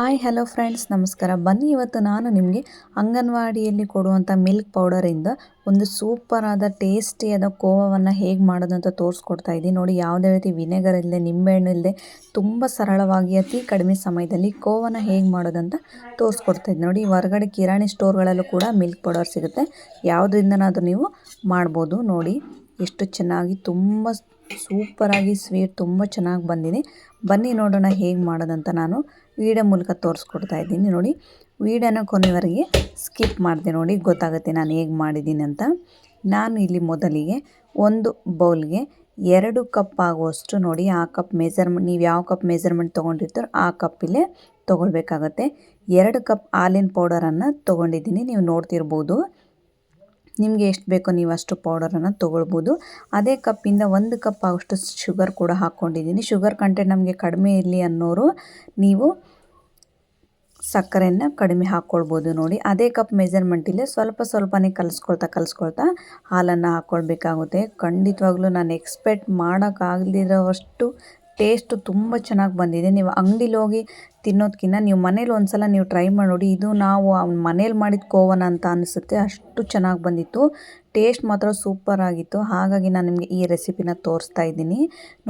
Hi hello friends ನಮಸ್ಕಾರ. ಬನ್ನಿ ಇವತ್ತು ನಾನು ನಿಮಗೆ ಅಂಗನವಾಡಿಯಲ್ಲಿ ಕೊಡುವಂಥ ಮಿಲ್ಕ್ ಪೌಡರಿಂದ ಒಂದು ಸೂಪರಾದ ಟೇಸ್ಟಿಯಾದ ಕೋವವನ್ನು ಹೇಗೆ ಮಾಡೋದು ಅಂತ ತೋರಿಸ್ಕೊಡ್ತಾ ಇದ್ದೀನಿ. ನೋಡಿ, ಯಾವುದೇ ರೀತಿ ವಿನೆಗರ್ ಇಲ್ಲದೆ ನಿಂಬೆಹಣ್ಣು ಇಲ್ಲದೆ ತುಂಬ ಸರಳವಾಗಿ, ಅತಿ ಕಡಿಮೆ ಸಮಯದಲ್ಲಿ ಕೋವನ ಹೇಗೆ ಮಾಡೋದಂತ ತೋರಿಸ್ಕೊಡ್ತಾ ಇದ್ದೀನಿ. ನೋಡಿ, ಹೊರಗಡೆ ಕಿರಾಣಿ ಸ್ಟೋರ್ಗಳಲ್ಲೂ ಕೂಡ ಮಿಲ್ಕ್ ಪೌಡರ್ ಸಿಗುತ್ತೆ. ಯಾವುದರಿಂದನಾದರೂ ನೀವು ಮಾಡ್ಬೋದು. ನೋಡಿ, ಎಷ್ಟು ಚೆನ್ನಾಗಿ, ತುಂಬ ಸೂಪರಾಗಿ ಸ್ವೀಟ್ ತುಂಬ ಚೆನ್ನಾಗಿ ಬಂದಿದೆ. ಬನ್ನಿ ನೋಡೋಣ ಹೇಗೆ ಮಾಡೋದಂತ ನಾನು ವೀಡಿಯೋ ಮೂಲಕ ತೋರಿಸ್ಕೊಡ್ತಾ ಇದ್ದೀನಿ ನೋಡಿ. ವೀಡಿಯೋನ ಕೊನೆವರೆಗೆ ಸ್ಕಿಪ್ ಮಾಡಿದೆ ನೋಡಿ, ಗೊತ್ತಾಗುತ್ತೆ ನಾನು ಹೇಗೆ ಮಾಡಿದ್ದೀನಿ ಅಂತ. ನಾನು ಇಲ್ಲಿ ಮೊದಲಿಗೆ ಒಂದು ಬೌಲ್ಗೆ ಎರಡು ಕಪ್ ಆಗುವಷ್ಟು ನೋಡಿ, ಆ ಕಪ್ ಮೆಜರ್ಮೆಂಟ್, ನೀವು ಯಾವ ಕಪ್ ಮೆಜರ್ಮೆಂಟ್ ತೊಗೊಂಡಿರ್ತೀರೋ ಆ ಕಪ್ಪಿಲ್ಲೇ ತೊಗೊಳ್ಬೇಕಾಗತ್ತೆ. ಎರಡು ಕಪ್ ಹಾಲಿನ ಪೌಡರನ್ನು ತೊಗೊಂಡಿದ್ದೀನಿ, ನೀವು ನೋಡ್ತಿರ್ಬೋದು. ನಿಮಗೆ ಎಷ್ಟು ಬೇಕೋ ನೀವು ಅಷ್ಟು ಪೌಡರನ್ನು ತೊಗೊಳ್ಬೋದು. ಅದೇ ಕಪ್ಪಿಂದ ಒಂದು ಕಪ್ ಆಗೋಷ್ಟು ಶುಗರ್ ಕೂಡ ಹಾಕ್ಕೊಂಡಿದ್ದೀನಿ. ಶುಗರ್ ಕಂಟೆಂಟ್ ನಮಗೆ ಕಡಿಮೆ ಇರಲಿ ಅನ್ನೋರು ನೀವು ಸಕ್ಕರೆಯನ್ನು ಕಡಿಮೆ ಹಾಕ್ಕೊಳ್ಬೋದು ನೋಡಿ. ಅದೇ ಕಪ್ ಮೆಜರ್ಮೆಂಟಿಲ್ಲೇ ಸ್ವಲ್ಪ ಸ್ವಲ್ಪನೇ ಕಲಿಸ್ಕೊಳ್ತಾ ಕಲಿಸ್ಕೊಳ್ತಾ ಹಾಲನ್ನು ಹಾಕ್ಕೊಳ್ಬೇಕಾಗುತ್ತೆ. ಖಂಡಿತವಾಗ್ಲೂ ನಾನು ಎಕ್ಸ್ಪೆಕ್ಟ್ ಮಾಡೋಕ್ಕಾಗದಿರೋವಷ್ಟು ಟೇಸ್ಟು ತುಂಬ ಚೆನ್ನಾಗಿ ಬಂದಿದೆ. ನೀವು ಅಂಗಡಿಲಿ ಹೋಗಿ ತಿನ್ನೋದಕ್ಕಿಂತ ನೀವು ಮನೇಲಿ ಒಂದು ಸಲ ನೀವು ಟ್ರೈ ಮಾಡಿ ನೋಡಿ ಇದು ನಾವು ಮನೇಲಿ ಮಾಡಿದ ಕೋವನ ಅಂತ ಅನಿಸುತ್ತೆ. ಅಷ್ಟು ಚೆನ್ನಾಗಿ ಬಂದಿತ್ತು. ಟೇಸ್ಟ್ ಮಾತ್ರ ಸೂಪರ್ ಆಗಿತ್ತು. ಹಾಗಾಗಿ ನಾನು ನಿಮಗೆ ಈ ರೆಸಿಪಿನ ತೋರಿಸ್ತಾ ಇದ್ದೀನಿ.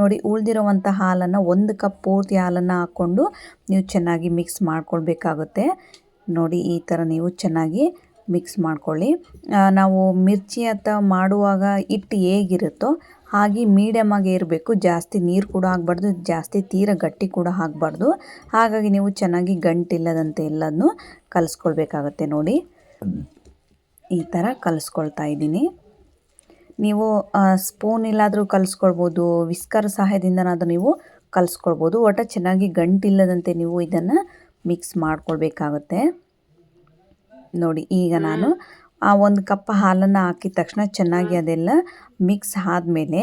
ನೋಡಿ, ಉಳಿದಿರುವಂಥ ಹಾಲನ್ನು ಒಂದು ಕಪ್ ಪೂರ್ತಿ ಹಾಲನ್ನು ಹಾಕ್ಕೊಂಡು ನೀವು ಚೆನ್ನಾಗಿ ಮಿಕ್ಸ್ ಮಾಡ್ಕೊಳ್ಬೇಕಾಗುತ್ತೆ. ನೋಡಿ, ಈ ಥರ ನೀವು ಚೆನ್ನಾಗಿ ಮಿಕ್ಸ್ ಮಾಡ್ಕೊಳ್ಳಿ. ನಾವು ಮಿರ್ಚಿ ಅಥವಾ ಮಾಡುವಾಗ ಹಿಟ್ಟು ಹೇಗಿರುತ್ತೋ ಹಾಗೆ ಆಗೇ ಇರಬೇಕು. ಜಾಸ್ತಿ ನೀರು ಕೂಡ ಆಗಬಾರ್ದು ಜಾಸ್ತಿ ತೀರ ಗಟ್ಟಿ ಕೂಡ ಆಗಬಾರ್ದು ಹಾಗಾಗಿ ನೀವು ಚೆನ್ನಾಗಿ ಗಂಟಿಲ್ಲದಂತೆ ಎಲ್ಲದನ್ನು ಕಲಿಸ್ಕೊಳ್ಬೇಕಾಗತ್ತೆ ನೋಡಿ. ಈ ಥರ ಕಲಿಸ್ಕೊಳ್ತಾ ಇದ್ದೀನಿ. ನೀವು ಸ್ಪೂನ್ ಇಲ್ಲಾದರೂ ಕಲಿಸ್ಕೊಳ್ಬೋದು ವಿಸ್ಕರ್ ಸಹಾಯದಿಂದನಾದರೂ ನೀವು ಕಲಿಸ್ಕೊಳ್ಬೋದು. ಒಟ್ಟು ಚೆನ್ನಾಗಿ ಗಂಟಿಲ್ಲದಂತೆ ನೀವು ಇದನ್ನು ಮಿಕ್ಸ್ ಮಾಡ್ಕೊಳ್ಬೇಕಾಗುತ್ತೆ. ನೋಡಿ, ಈಗ ನಾನು ಆ ಒಂದು ಕಪ್ ಹಾಲನ್ನು ಹಾಕಿದ ತಕ್ಷಣ ಚೆನ್ನಾಗಿ ಅದೆಲ್ಲ ಮಿಕ್ಸ್ ಆದಮೇಲೆ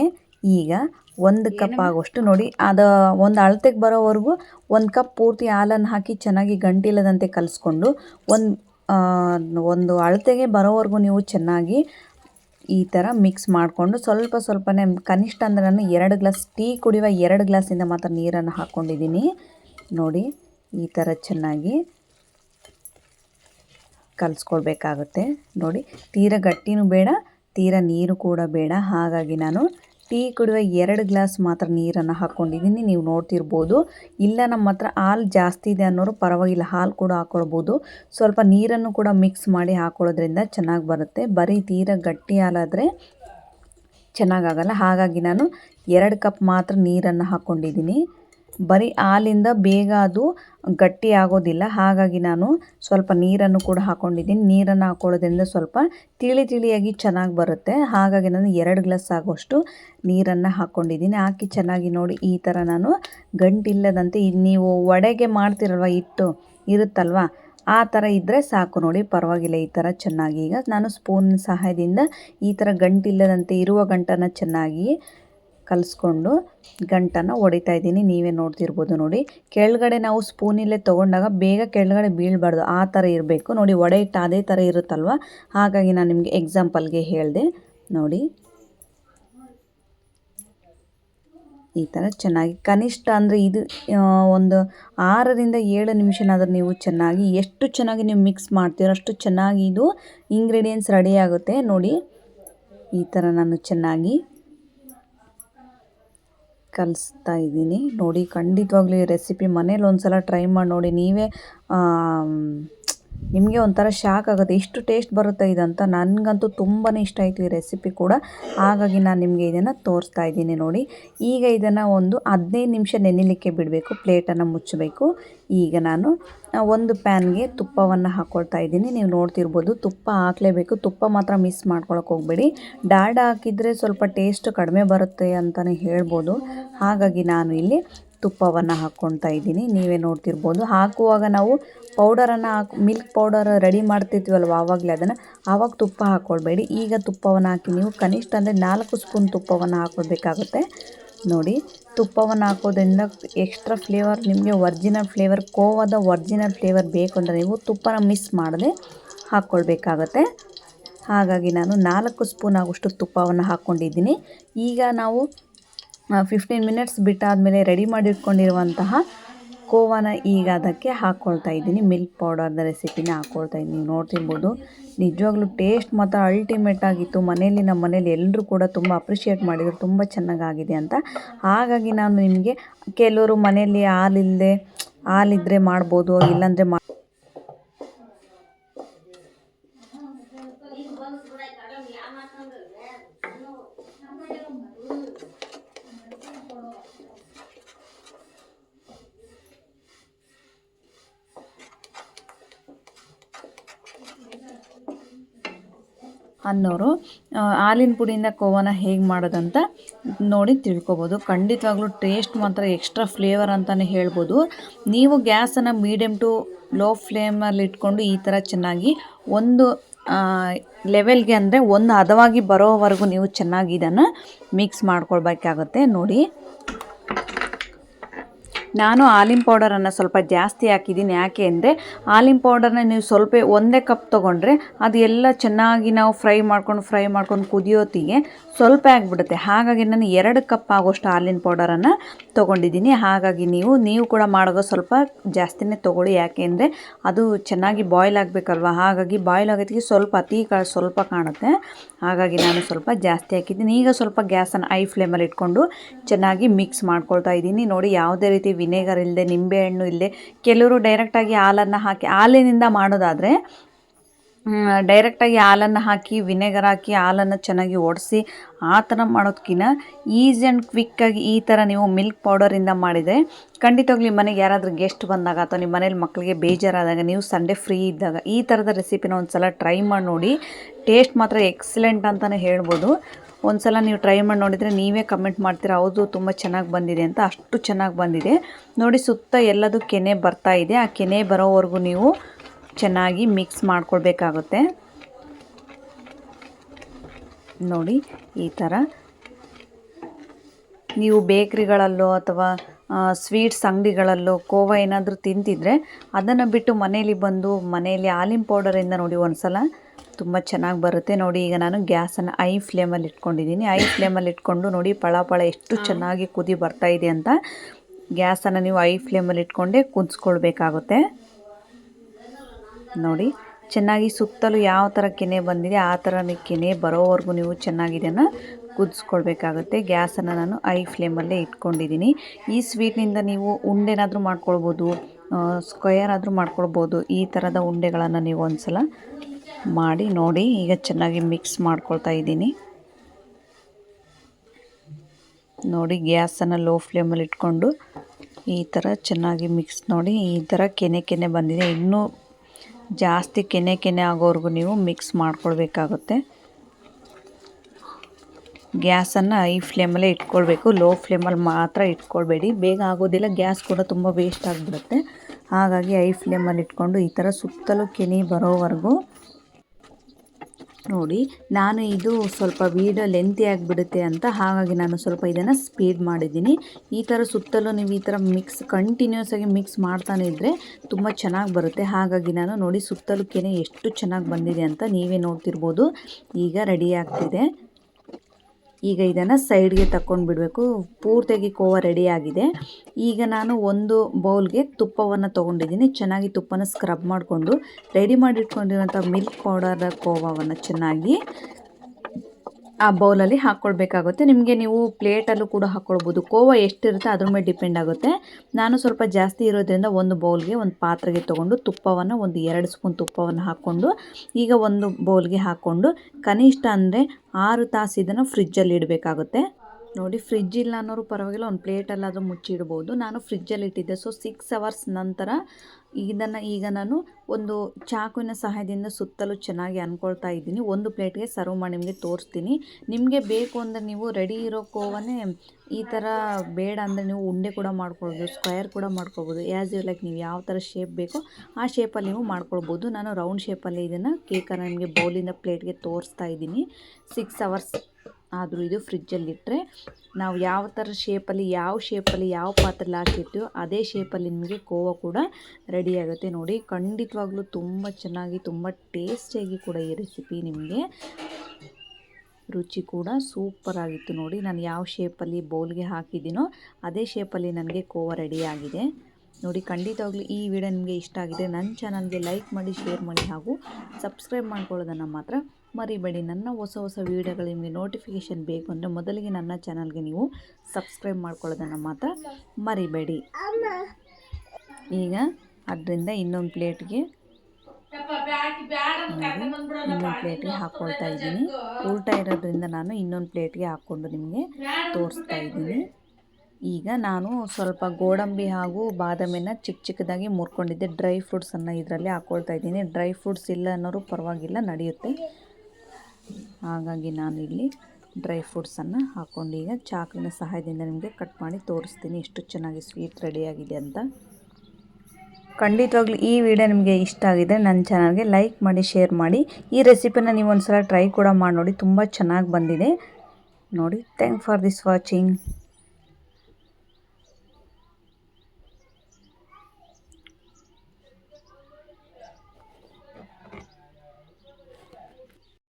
ಈಗ ಒಂದು ಕಪ್ ಆಗೋಷ್ಟು ನೋಡಿ ಅದು ಒಂದು ಅಳತೆಗೆ ಬರೋವರೆಗೂ ಒಂದು ಕಪ್ ಪೂರ್ತಿ ಹಾಲನ್ನು ಹಾಕಿ ಚೆನ್ನಾಗಿ ಗಂಟಿಲ್ಲದಂತೆ ಕಲಿಸ್ಕೊಂಡು ಒಂದು ಒಂದು ಅಳತೆಗೆ ಬರೋವರೆಗೂ ನೀವು ಚೆನ್ನಾಗಿ ಈ ಥರ ಮಿಕ್ಸ್ ಮಾಡಿಕೊಂಡು ಸ್ವಲ್ಪ ಸ್ವಲ್ಪನೇ ಕನಿಷ್ಠ ಅಂದರೆ ನಾನು ಎರಡು ಗ್ಲಾಸ್ ಟೀ ಕುಡಿಯುವ ಎರಡು ಗ್ಲಾಸಿಂದ ಮಾತ್ರ ನೀರನ್ನು ಹಾಕ್ಕೊಂಡಿದ್ದೀನಿ ನೋಡಿ ಈ ಥರ ಚೆನ್ನಾಗಿ ಕಲಿಸ್ಕೊಳ್ಬೇಕಾಗುತ್ತೆ ನೋಡಿ, ತೀರ ಗಟ್ಟಿನೂ ಬೇಡ, ತೀರ ನೀರು ಕೂಡ ಬೇಡ. ಹಾಗಾಗಿ ನಾನು ಟೀ ಕುಡಿಯುವ ಎರಡು ಗ್ಲಾಸ್ ಮಾತ್ರ ನೀರನ್ನು ಹಾಕ್ಕೊಂಡಿದ್ದೀನಿ. ನೀವು ನೋಡ್ತಿರ್ಬೋದು, ಇಲ್ಲ ನಮ್ಮ ಹತ್ರ ಹಾಲು ಜಾಸ್ತಿ ಇದೆ ಅನ್ನೋರು ಪರವಾಗಿಲ್ಲ, ಹಾಲು ಕೂಡ ಹಾಕ್ಕೊಳ್ಬೋದು ಸ್ವಲ್ಪ ನೀರನ್ನು ಕೂಡ ಮಿಕ್ಸ್ ಮಾಡಿ ಹಾಕೊಳ್ಳೋದ್ರಿಂದ ಚೆನ್ನಾಗಿ ಬರುತ್ತೆ. ಬರೀ ತೀರ ಗಟ್ಟಿ ಹಾಲಾದರೆ ಚೆನ್ನಾಗಾಗಲ್ಲ. ಹಾಗಾಗಿ ನಾನು ಎರಡು ಕಪ್ ಮಾತ್ರ ನೀರನ್ನು ಹಾಕ್ಕೊಂಡಿದ್ದೀನಿ. ಬರೀ ಹಾಲಿಂದ ಬೇಗ ಅದು ಗಟ್ಟಿ ಆಗೋದಿಲ್ಲ. ಹಾಗಾಗಿ ನಾನು ಸ್ವಲ್ಪ ನೀರನ್ನು ಕೂಡ ಹಾಕ್ಕೊಂಡಿದ್ದೀನಿ ನೀರನ್ನು ಹಾಕ್ಕೊಳ್ಳೋದ್ರಿಂದ ಸ್ವಲ್ಪ ತಿಳಿ ತಿಳಿಯಾಗಿ ಚೆನ್ನಾಗಿ ಬರುತ್ತೆ. ಹಾಗಾಗಿ ನಾನು ಎರಡು ಗ್ಲಾಸ್ ಆಗೋಷ್ಟು ನೀರನ್ನು ಹಾಕ್ಕೊಂಡಿದ್ದೀನಿ ಹಾಕಿ ಚೆನ್ನಾಗಿ ನೋಡಿ, ಈ ಥರ ನಾನು ಗಂಟಿಲ್ಲದಂತೆ ನೀವು ವಡೆಗೆ ಮಾಡ್ತಿರಲ್ವ ಹಿಟ್ಟು ಇರುತ್ತಲ್ವ, ಆ ಥರ ಇದ್ದರೆ ಸಾಕು ನೋಡಿ. ಪರವಾಗಿಲ್ಲ, ಈ ಥರ ಚೆನ್ನಾಗಿ. ಈಗ ನಾನು ಸ್ಪೂನ್ ಸಹಾಯದಿಂದ ಈ ಥರ ಗಂಟಿಲ್ಲದಂತೆ ಇರುವ ಗಂಟನ್ನು ಚೆನ್ನಾಗಿ ಕಲಿಸ್ಕೊಂಡು ಗಂಟನ್ನು ಹೊಡಿತಾ ಇದ್ದೀನಿ. ನೀವೇ ನೋಡ್ತಿರ್ಬೋದು ನೋಡಿ. ಕೆಳಗಡೆ ನಾವು ಸ್ಪೂನಿಲ್ಲೇ ತೊಗೊಂಡಾಗ ಬೇಗ ಕೆಳಗಡೆ ಬೀಳಬಾರ್ದು. ಆ ಥರ ಇರಬೇಕು. ನೋಡಿ ಒಡೆ ಇಟ್ಟು ಅದೇ ಥರ ಇರುತ್ತಲ್ವ? ಹಾಗಾಗಿ ನಾನು ನಿಮಗೆ ಎಕ್ಸಾಂಪಲ್ಗೆ ಹೇಳಿದೆ. ನೋಡಿ. ಈ ಥರ ಚೆನ್ನಾಗಿ ಕನಿಷ್ಠ ಅಂದರೆ ಇದು ಒಂದು ಆರರಿಂದ ಏಳು ನಿಮಿಷನಾದರೂ ನೀವು ಚೆನ್ನಾಗಿ ಎಷ್ಟು ಚೆನ್ನಾಗಿ ನೀವು ಮಿಕ್ಸ್ ಮಾಡ್ತೀರೋ ಅಷ್ಟು ಚೆನ್ನಾಗಿ ಇದು ಇಂಗ್ರೀಡಿಯೆಂಟ್ಸ್ ರೆಡಿ ಆಗುತ್ತೆ. ನೋಡಿ. ಈ ಥರ ನಾನು ಚೆನ್ನಾಗಿ ಕಲಿಸ್ತಾ ಇದ್ದೀನಿ. ನೋಡಿ ಖಂಡಿತವಾಗ್ಲೂ ಈ ರೆಸಿಪಿ ಮನೇಲಿ ಒಂದು ಸಲ ಟ್ರೈ ಮಾಡಿ ನೋಡಿ. ನೀವೇ ನಿಮಗೆ ಒಂಥರ ಶಾಕ್ ಆಗುತ್ತೆ. ಇಷ್ಟು ಟೇಸ್ಟ್ ಬರುತ್ತೆ ಇದಂತ. ನನಗಂತೂ ತುಂಬಾ ಇಷ್ಟ ಆಯಿತು ಈ ರೆಸಿಪಿ ಕೂಡ. ಹಾಗಾಗಿ ನಾನು ನಿಮಗೆ ಇದನ್ನು ತೋರಿಸ್ತಾ ಇದ್ದೀನಿ ನೋಡಿ. ಈಗ ಇದನ್ನು ಒಂದು ಹದಿನೈದು ನಿಮಿಷ ನೆನಿಲಿಕ್ಕೆ ಬಿಡಬೇಕು. ಪ್ಲೇಟನ್ನು ಮುಚ್ಚಬೇಕು. ಈಗ ನಾನು ಒಂದು ಪ್ಯಾನ್ಗೆ ತುಪ್ಪವನ್ನು ಹಾಕ್ಕೊಳ್ತಾ ಇದ್ದೀನಿ. ನೀವು ನೋಡ್ತಿರ್ಬೋದು ತುಪ್ಪ ಹಾಕಲೇಬೇಕು. ತುಪ್ಪ ಮಾತ್ರ ಮಿಸ್ ಮಾಡ್ಕೊಳಕ್ಕೆ ಹೋಗಬೇಡಿ. ಡಾಲ್ಡ ಹಾಕಿದರೆ ಸ್ವಲ್ಪ ಟೇಸ್ಟ್ ಕಡಿಮೆ ಬರುತ್ತೆ ಅಂತಲೇ ಹೇಳ್ಬೋದು. ಹಾಗಾಗಿ ನಾನು ಇಲ್ಲಿ ತುಪ್ಪವನ್ನು ಹಾಕ್ಕೊಳ್ತಾ ಇದ್ದೀನಿ. ನೀವೇ ನೋಡ್ತಿರ್ಬೋದು. ಹಾಕುವಾಗ ನಾವು ಪೌಡರನ್ನು ಹಾಕಿ ಮಿಲ್ಕ್ ಪೌಡರ್ ರೆಡಿ ಮಾಡ್ತಿರ್ತೀವಲ್ವ ಆವಾಗಲೇ ಅದನ್ನು? ಆವಾಗ ತುಪ್ಪ ಹಾಕ್ಕೊಳ್ಬೇಡಿ ಈಗ ತುಪ್ಪವನ್ನು ಹಾಕಿ ನೀವು ಕನಿಷ್ಠ ಅಂದರೆ ನಾಲ್ಕು ಸ್ಪೂನ್ ತುಪ್ಪವನ್ನು ಹಾಕ್ಕೊಳ್ಬೇಕಾಗುತ್ತೆ ನೋಡಿ, ತುಪ್ಪವನ್ನು ಹಾಕೋದ್ರಿಂದ ಎಕ್ಸ್ಟ್ರಾ ಫ್ಲೇವರ್ ನಿಮಗೆ ಒರ್ಜಿನಲ್ ಫ್ಲೇವರ್ ಕೋವಾದ ಒರ್ಜಿನಲ್ ಫ್ಲೇವರ್ ಬೇಕು ಅಂದರೆ ನೀವು ತುಪ್ಪನ ಮಿಸ್ ಮಾಡದೆ ಹಾಕ್ಕೊಳ್ಬೇಕಾಗತ್ತೆ ಹಾಗಾಗಿ ನಾನು ನಾಲ್ಕು ಸ್ಪೂನ್ ಆಗುವಷ್ಟು ತುಪ್ಪವನ್ನು ಹಾಕ್ಕೊಂಡಿದ್ದೀನಿ ಈಗ ನಾವು ಫಿಫ್ಟೀನ್ ಮಿನಿಟ್ಸ್ ಬಿಟ್ಟಾದಮೇಲೆ ರೆಡಿ ಮಾಡಿಟ್ಕೊಂಡಿರುವಂತಹ ಕೋವಾನ ಈಗ ಅದಕ್ಕೆ ಹಾಕ್ಕೊಳ್ತಾ ಇದ್ದೀನಿ. ಮಿಲ್ಕ್ ಪೌಡರ್ದ ರೆಸಿಪಿನ ಹಾಕ್ಕೊಳ್ತಾ ಇದ್ದೀನಿ. ನೀವು ನೋಡ್ತಿರ್ಬೋದು. ನಿಜವಾಗ್ಲೂ ಟೇಸ್ಟ್ ಮಾತ್ರ ಅಲ್ಟಿಮೇಟ್ ಆಗಿತ್ತು. ಮನೇಲಿ ನಮ್ಮ ಮನೇಲಿ ಎಲ್ಲರೂ ಕೂಡ ತುಂಬ ಅಪ್ರಿಷಿಯೇಟ್ ಮಾಡಿದರು. ತುಂಬ ಚೆನ್ನಾಗಾಗಿದೆ ಅಂತ. ಹಾಗಾಗಿ ನಾನು ನಿಮಗೆ, ಕೆಲವರು ಮನೆಯಲ್ಲಿ ಹಾಲಿಲ್ಲದೆ ಹಾಲಿದ್ದರೆ ಮಾಡ್ಬೋದು, ಇಲ್ಲಾಂದರೆ ಮಾ ಅನ್ನೋರು ಹಾಲಿನ ಪುಡಿಯಿಂದ ಕೋವನ ಹೇಗೆ ಮಾಡೋದಂತ ನೋಡಿ ತಿಳ್ಕೊಬೋದು. ಖಂಡಿತವಾಗ್ಲೂ ಟೇಸ್ಟ್ ಮಾತ್ರ ಎಕ್ಸ್ಟ್ರಾ ಫ್ಲೇವರ್ ಅಂತಲೇ ಹೇಳ್ಬೋದು. ನೀವು ಗ್ಯಾಸನ್ನು ಮೀಡಿಯಮ್ ಟು ಲೋ ಫ್ಲೇಮಲ್ಲಿ ಇಟ್ಕೊಂಡು ಈ ಥರ ಚೆನ್ನಾಗಿ ಒಂದು ಲೆವೆಲ್ಗೆ ಅಂದರೆ ಒಂದು ಹದವಾಗಿ ಬರೋವರೆಗೂ ನೀವು ಚೆನ್ನಾಗಿ ಇದನ್ನು ಮಿಕ್ಸ್ ಮಾಡ್ಕೊಳ್ಬೇಕಾಗತ್ತೆ. ನೋಡಿ. ನಾನು ಹಾಲಿನ ಪೌಡರನ್ನು ಸ್ವಲ್ಪ ಜಾಸ್ತಿ ಹಾಕಿದ್ದೀನಿ. ಯಾಕೆ ಅಂದರೆ ಆಲಿನ್ ಪೌಡರ್ನ ನೀವು ಸ್ವಲ್ಪ ಒಂದೇ ಕಪ್ ತೊಗೊಂಡ್ರೆ ಅದು ಎಲ್ಲ ಚೆನ್ನಾಗಿ ನಾವು ಫ್ರೈ ಮಾಡ್ಕೊಂಡು ಫ್ರೈ ಮಾಡ್ಕೊಂಡು ಕುದಿಯೋತ್ತಿಗೆ ಸ್ವಲ್ಪ ಆಗಿಬಿಡುತ್ತೆ. ಹಾಗಾಗಿ ನಾನು ಎರಡು ಕಪ್ ಆಗೋಷ್ಟು ಹಾಲಿನ ಪೌಡರನ್ನು ತೊಗೊಂಡಿದ್ದೀನಿ. ಹಾಗಾಗಿ ನೀವು ನೀವು ಕೂಡ ಮಾಡೋದು ಸ್ವಲ್ಪ ಜಾಸ್ತಿನೇ ತೊಗೊಳ್ಳಿ. ಯಾಕೆ ಅಂದರೆ ಅದು ಚೆನ್ನಾಗಿ ಬಾಯ್ಲ್ ಆಗಬೇಕಲ್ವ? ಹಾಗಾಗಿ ಬಾಯ್ಲ್ ಆಗೋದಕ್ಕೆ ಸ್ವಲ್ಪ ಅತಿ ಸ್ವಲ್ಪ ಕಾಣುತ್ತೆ. ಹಾಗಾಗಿ ನಾನು ಸ್ವಲ್ಪ ಜಾಸ್ತಿ ಹಾಕಿದ್ದೀನಿ. ಈಗ ಸ್ವಲ್ಪ ಗ್ಯಾಸನ್ನು ಐ ಫ್ಲೇಮಲ್ಲಿ ಇಟ್ಕೊಂಡು ಚೆನ್ನಾಗಿ ಮಿಕ್ಸ್ ಮಾಡ್ಕೊಳ್ತಾ ಇದ್ದೀನಿ. ನೋಡಿ, ಯಾವುದೇ ರೀತಿ ವಿನೆಗರ್ ಇಲ್ಲದೆ ನಿಂಬೆಹಣ್ಣು ಇಲ್ಲದೆ ಕೆಲವರು ಡೈರೆಕ್ಟಾಗಿ ಹಾಲನ್ನು ಹಾಕಿ, ಹಾಲಿನಿಂದ ಮಾಡೋದಾದರೆ ಡೈರೆಕ್ಟಾಗಿ ಹಾಲನ್ನು ಹಾಕಿ, ವಿನೆಗರ್ ಹಾಕಿ ಹಾಲನ್ನು ಚೆನ್ನಾಗಿ ಒಡಿಸಿ, ಆ ಥರ ಮಾಡೋದಕ್ಕಿಂತ ಈಸಿ ಆ್ಯಂಡ್ ಕ್ವಿಕ್ಕಾಗಿ ಈ ಥರ ನೀವು ಮಿಲ್ಕ್ ಪೌಡರಿಂದ ಮಾಡಿದರೆ ಖಂಡಿತವಾಗ್ಲಿ ಮನೆಗೆ ಯಾರಾದರೂ ಗೆಸ್ಟ್ ಬಂದಾಗ ಅಥವಾ ನಿಮ್ಮ ಮನೇಲಿ ಮಕ್ಕಳಿಗೆ ಬೇಜಾರಾದಾಗ, ನೀವು ಸಂಡೇ ಫ್ರೀ ಇದ್ದಾಗ, ಈ ಥರದ ರೆಸಿಪಿನ ಒಂದು ಸಲ ಟ್ರೈ ಮಾಡಿ ನೋಡಿ ಟೇಸ್ಟ್ ಮಾತ್ರ ಎಕ್ಸಲೆಂಟ್ ಅಂತಲೇ ಹೇಳ್ಬೋದು. ಒಂದು ಸಲ ನೀವು ಟ್ರೈ ಮಾಡಿ ನೋಡಿದರೆ ನೀವೇ ಕಮೆಂಟ್ ಮಾಡ್ತೀರಾ, ಹೌದು, ತುಂಬ ಚೆನ್ನಾಗಿ ಬಂದಿದೆ ಅಂತ. ಅಷ್ಟು ಚೆನ್ನಾಗಿ ಬಂದಿದೆ. ನೋಡಿ, ಸುತ್ತ ಎಲ್ಲದೂ ಕೆನೆ ಬರ್ತಾ ಇದೆ. ಆ ಕೆನೆ ಬರೋವರೆಗೂ ನೀವು ಚೆನ್ನಾಗಿ ಮಿಕ್ಸ್ ಮಾಡ್ಕೊಳ್ಬೇಕಾಗುತ್ತೆ. ನೋಡಿ, ಈ ಥರ ನೀವು ಬೇಕ್ರಿಗಳಲ್ಲೋ ಅಥವಾ ಸ್ವೀಟ್ಸ್ ಅಂಗಡಿಗಳಲ್ಲೋ ಕೋವಾ ಏನಾದರೂ ತಿಂತಿದ್ರೆ ಅದನ್ನು ಬಿಟ್ಟು ಮನೇಲಿ ಬಂದು ಮನೆಯಲ್ಲಿ ಹಾಲಿನ ಪೌಡರಿಂದ ನೋಡಿ ಒಂದು ಸಲ ತುಂಬ ಚೆನ್ನಾಗಿ ಬರುತ್ತೆ ನೋಡಿ. ಈಗ ನಾನು ಗ್ಯಾಸನ್ನು ಐ ಫ್ಲೇಮಲ್ಲಿ ಇಟ್ಕೊಂಡಿದ್ದೀನಿ. ಐ ಫ್ಲೇಮಲ್ಲಿ ಇಟ್ಕೊಂಡು ನೋಡಿ ಪಳ ಪಳ ಎಷ್ಟು ಚೆನ್ನಾಗಿ ಕುದಿ ಬರ್ತಾ ಇದೆ ಅಂತ ಗ್ಯಾಸನ್ನು ನೀವು ಐ ಫ್ಲೇಮಲ್ಲಿ ಇಟ್ಕೊಂಡೇ ಕುದಿಸ್ಕೊಳ್ಬೇಕಾಗುತ್ತೆ. ನೋಡಿ ಚೆನ್ನಾಗಿ ಸುತ್ತಲೂ ಯಾವ ಥರ ಕೆನೆ ಬಂದಿದೆ ಆ ಥರ ಕೆನೆ ಬರೋವರೆಗೂ ನೀವು ಚೆನ್ನಾಗಿ ಇದನ್ನು ಕುದಿಸ್ಕೊಳ್ಬೇಕಾಗುತ್ತೆ ಗ್ಯಾಸನ್ನು ನಾನು ಐ ಫ್ಲೇಮಲ್ಲೇ ಇಟ್ಕೊಂಡಿದ್ದೀನಿ. ಈ ಸ್ವೀಟ್ನಿಂದ ನೀವು ಉಂಡೆನಾದರೂ ಮಾಡ್ಕೊಳ್ಬೋದು ಸ್ಕ್ವಯರ್ ಆದರೂ ಮಾಡ್ಕೊಳ್ಬೋದು, ಈ ಥರದ ಉಂಡೆಗಳನ್ನು ನೀವು ಒಂದು ಸಲ ಮಾಡಿ ನೋಡಿ. ಈಗ ಚೆನ್ನಾಗಿ ಮಿಕ್ಸ್ ಮಾಡ್ಕೊಳ್ತಾ ಇದ್ದೀನಿ. ನೋಡಿ, ಗ್ಯಾಸನ್ನು ಲೋ ಫ್ಲೇಮಲ್ಲಿ ಇಟ್ಕೊಂಡು ಈ ಥರ ಚೆನ್ನಾಗಿ ಮಿಕ್ಸ್ ನೋಡಿ. ಈ ಥರ ಕೆನೆ ಕೆನೆ ಬಂದಿದೆ. ಇನ್ನೂ ಜಾಸ್ತಿ ಕೆನೆ ಕೆನೆ ಆಗೋವರೆಗೂ ನೀವು ಮಿಕ್ಸ್ ಮಾಡ್ಕೊಳ್ಬೇಕಾಗುತ್ತೆ. ಗ್ಯಾಸನ್ನು ಈ ಫ್ಲೇಮಲ್ಲೇ ಇಟ್ಕೊಳ್ಬೇಕು. ಲೋ ಫ್ಲೇಮಲ್ಲಿ ಮಾತ್ರ ಇಟ್ಕೊಳ್ಬೇಡಿ. ಬೇಗ ಆಗೋದಿಲ್ಲ, ಗ್ಯಾಸ್ ಕೂಡ ತುಂಬ ವೇಸ್ಟ್ ಆಗಿಬಿಡುತ್ತೆ. ಹಾಗಾಗಿ ಐ ಫ್ಲೇಮಲ್ಲಿ ಇಟ್ಕೊಂಡು ಈ ಥರ ಸುತ್ತಲೂ ಕೆನೆ ಬರೋವರೆಗೂ ನೋಡಿ, ನಾನು ಇದು ಸ್ವಲ್ಪ ವೀಡಿಯೋ ಲೆಂತಿ ಆಗಿಬಿಡುತ್ತೆ ಅಂತ, ಹಾಗಾಗಿ ನಾನು ಸ್ವಲ್ಪ ಇದನ್ನು ಸ್ಪೀಡ್ ಮಾಡಿದ್ದೀನಿ. ಈ ಥರ ಸುತ್ತಲೂ ನೀವು ಈ ಥರ ಮಿಕ್ಸ್ ಕಂಟಿನ್ಯೂಸ್ ಆಗಿ ಮಿಕ್ಸ್ ಮಾಡ್ತಾನೆ ಇದ್ದರೆ ತುಂಬ ಚೆನ್ನಾಗಿ ಬರುತ್ತೆ. ಹಾಗಾಗಿ ನಾನು ನೋಡಿ ಸುತ್ತಲೂ ಕೆನೆ ಎಷ್ಟು ಚೆನ್ನಾಗಿ ಬಂದಿದೆ ಅಂತ ನೀವೇ ನೋಡ್ತಿರ್ಬೋದು. ಈಗ ರೆಡಿ ಆಗ್ತಿದೆ. ಈಗ ಇದನ್ನು ಸೈಡ್ಗೆ ತಕ್ಕೊಂಡು ಬಿಡಬೇಕು. ಪೂರ್ತಿಯಾಗಿ ಕೋವ ರೆಡಿ ಆಗಿದೆ. ಈಗ ನಾನು ಒಂದು ಬೌಲ್ಗೆ ತುಪ್ಪವನ್ನು ತೊಗೊಂಡಿದ್ದೀನಿ. ಚೆನ್ನಾಗಿ ತುಪ್ಪನ ಸ್ಕ್ರಬ್ ಮಾಡಿಕೊಂಡು ರೆಡಿ ಮಾಡಿಟ್ಕೊಂಡಿರುವಂಥ ಮಿಲ್ಕ್ ಪೌಡರ್ ಕೋವವನ್ನು ಚೆನ್ನಾಗಿ ಆ ಬೌಲಲ್ಲಿ ಹಾಕ್ಕೊಳ್ಬೇಕಾಗುತ್ತೆ. ನಿಮಗೆ ನೀವು ಪ್ಲೇಟಲ್ಲೂ ಕೂಡ ಹಾಕ್ಕೊಳ್ಬೋದು. ಕೋವ ಎಷ್ಟಿರುತ್ತೆ ಅದ್ರ ಮೇಲೆ ಡಿಪೆಂಡ್ ಆಗುತ್ತೆ. ನಾನು ಸ್ವಲ್ಪ ಜಾಸ್ತಿ ಇರೋದ್ರಿಂದ ಒಂದು ಬೌಲ್ಗೆ ಒಂದು ಪಾತ್ರೆಗೆ ತೊಗೊಂಡು ತುಪ್ಪವನ್ನು ಒಂದು ಎರಡು ಸ್ಪೂನ್ ತುಪ್ಪವನ್ನು ಹಾಕ್ಕೊಂಡು, ಈಗ ಒಂದು ಬೌಲ್ಗೆ ಹಾಕ್ಕೊಂಡು, ಕನಿಷ್ಠ ಅಂದರೆ ಆರು ತಾಸು ಇದನ್ನು ಫ್ರಿಜ್ಜಲ್ಲಿ ಇಡಬೇಕಾಗುತ್ತೆ. ನೋಡಿ ಫ್ರಿಜ್ ಇಲ್ಲ ಅನ್ನೋರು ಪರವಾಗಿಲ್ಲ, ಒಂದು ಪ್ಲೇಟಲ್ಲಾದರೂ ಮುಚ್ಚಿಡ್ಬೋದು. ನಾನು ಫ್ರಿಜ್ಜಲ್ಲಿ ಇಟ್ಟಿದ್ದೆ. ಸೊ ಸಿಕ್ಸ್ ಅವರ್ಸ್ ನಂತರ ಇದನ್ನು ಈಗ ನಾನು ಒಂದು ಚಾಕುವಿನ ಸಹಾಯದಿಂದ ಸುತ್ತಲೂ ಚೆನ್ನಾಗಿ ಅಂದ್ಕೊಳ್ತಾ ಇದ್ದೀನಿ. ಒಂದು ಪ್ಲೇಟ್ಗೆ ಸರ್ವ್ ಮಾಡಿ ನಿಮಗೆ ತೋರಿಸ್ತೀನಿ. ನಿಮಗೆ ಬೇಕು ಅಂದರೆ ನೀವು ರೆಡಿ ಇರೋ ಕೋವನ್ನೇ ಈ ಥರ ಬೇಡ ಅಂದರೆ ನೀವು ಉಂಡೆ ಕೂಡ ಮಾಡ್ಕೊಳ್ಬೋದು ಸ್ಕ್ವಯರ್ ಕೂಡ ಮಾಡ್ಕೊಬೋದು ಆ್ಯಸ್ ಯು ಲೈಕ್ ನೀವು ಯಾವ ಥರ ಶೇಪ್ ಬೇಕೋ ಆ ಶೇಪಲ್ಲಿ ನೀವು ಮಾಡ್ಕೊಳ್ಬೋದು. ನಾನು ರೌಂಡ್ ಶೇಪಲ್ಲಿ ಇದನ್ನು ಕೇಕನ್ನು ನಿಮಗೆ ಬೌಲಿಂದ ಪ್ಲೇಟ್ಗೆ ತೋರಿಸ್ತಾ ಇದ್ದೀನಿ. ಸಿಕ್ಸ್ ಅವರ್ಸ್ ಆದರೂ ಇದು ಫ್ರಿಜ್ಜಲ್ಲಿಟ್ಟರೆ ನಾವು ಯಾವ ಥರ ಶೇಪಲ್ಲಿ ಯಾವ ಶೇಪಲ್ಲಿ ಯಾವ ಪಾತ್ರೆಲಿ ಹಾಕಿರ್ತೀವೋ ಅದೇ ಶೇಪಲ್ಲಿ ನಿಮಗೆ ಕೋವ ಕೂಡ ರೆಡಿ ಆಗುತ್ತೆ ನೋಡಿ. ಖಂಡಿತವಾಗ್ಲೂ ತುಂಬ ಚೆನ್ನಾಗಿ, ತುಂಬ ಟೇಸ್ಟಿಯಾಗಿ ಕೂಡ ಈ ರೆಸಿಪಿ ನಿಮಗೆ ರುಚಿ ಕೂಡ ಸೂಪರ್ ಆಗಿತ್ತು ನೋಡಿ. ನಾನು ಯಾವ ಶೇಪಲ್ಲಿ ಬೌಲ್ಗೆ ಹಾಕಿದ್ದೀನೋ ಅದೇ ಶೇಪಲ್ಲಿ ನನಗೆ ಕೋವ ರೆಡಿ ಆಗಿದೆ. ನೋಡಿ, ಖಂಡಿತವಾಗ್ಲೂ ಈ ವಿಡಿಯೋ ನಿಮಗೆ ಇಷ್ಟ ಆಗಿದೆ ನನ್ನ ಚಾನಲ್ಗೆ ಲೈಕ್ ಮಾಡಿ ಶೇರ್ ಮಾಡಿ ಹಾಗೂ ಸಬ್ಸ್ಕ್ರೈಬ್ ಮಾಡ್ಕೊಳ್ಳೋದನ್ನು ಮಾತ್ರ ಮರಿಬೇಡಿ. ನನ್ನ ಹೊಸ ಹೊಸ ವೀಡಿಯೋಗಳು ನಿಮಗೆ ನೋಟಿಫಿಕೇಷನ್ ಬೇಕು ಅಂದರೆ ಮೊದಲಿಗೆ ನನ್ನ ಚಾನಲ್ಗೆ ನೀವು ಸಬ್ಸ್ಕ್ರೈಬ್ ಮಾಡ್ಕೊಳ್ಳೋದನ್ನು ಮಾತ್ರ ಮರಿಬೇಡಿ. ಈಗ ಅದರಿಂದ ಇನ್ನೊಂದು ಪ್ಲೇಟ್ಗೆ ಇನ್ನೊಂದು ಪ್ಲೇಟ್ಗೆ ಹಾಕ್ಕೊಳ್ತಾ ಇದ್ದೀನಿ. ಉಲ್ಟಾ ಇರೋದ್ರಿಂದ ನಾನು ಇನ್ನೊಂದು ಪ್ಲೇಟ್ಗೆ ಹಾಕ್ಕೊಂಡು ನಿಮಗೆ ತೋರಿಸ್ತಾ ಇದ್ದೀನಿ. ಈಗ ನಾನು ಸ್ವಲ್ಪ ಗೋಡಂಬಿ ಹಾಗೂ ಬಾದಾಮಿನ ಚಿಕ್ಕ ಚಿಕ್ಕದಾಗಿ ಮುರ್ಕೊಂಡಿದ್ದೆ. ಡ್ರೈ ಫ್ರೂಟ್ಸನ್ನು ಇದರಲ್ಲಿ ಹಾಕ್ಕೊಳ್ತಾ ಇದ್ದೀನಿ. ಡ್ರೈ ಫ್ರೂಟ್ಸ್ ಇಲ್ಲ ಅನ್ನೋರು ಪರವಾಗಿಲ್ಲ, ನಡೆಯುತ್ತೆ. ಹಾಗಾಗಿ ನಾನು ಇಲ್ಲಿ ಡ್ರೈ ಫ್ರೂಟ್ಸನ್ನು ಹಾಕ್ಕೊಂಡು ಈಗ ಚಾಕಿನ ಸಹಾಯದಿಂದ ನಿಮಗೆ ಕಟ್ ಮಾಡಿ ತೋರಿಸ್ತೀನಿ ಎಷ್ಟು ಚೆನ್ನಾಗಿ ಸ್ವೀಟ್ ರೆಡಿಯಾಗಿದೆ ಅಂತ. ಖಂಡಿತವಾಗ್ಲೂ ಈ ವಿಡಿಯೋ ನಿಮಗೆ ಇಷ್ಟ ಆಗಿದೆ ನನ್ನ ಚಾನಲ್ಗೆ ಲೈಕ್ ಮಾಡಿ, ಶೇರ್ ಮಾಡಿ. ಈ ರೆಸಿಪಿನ ನೀವು ಒಂದು ಸಲ ಟ್ರೈ ಕೂಡ ಮಾಡಿ ನೋಡಿ, ತುಂಬ ಚೆನ್ನಾಗಿ ಬಂದಿದೆ. ನೋಡಿ ಥ್ಯಾಂಕ್ ಫಾರ್ ದಿಸ್ ವಾಚಿಂಗ್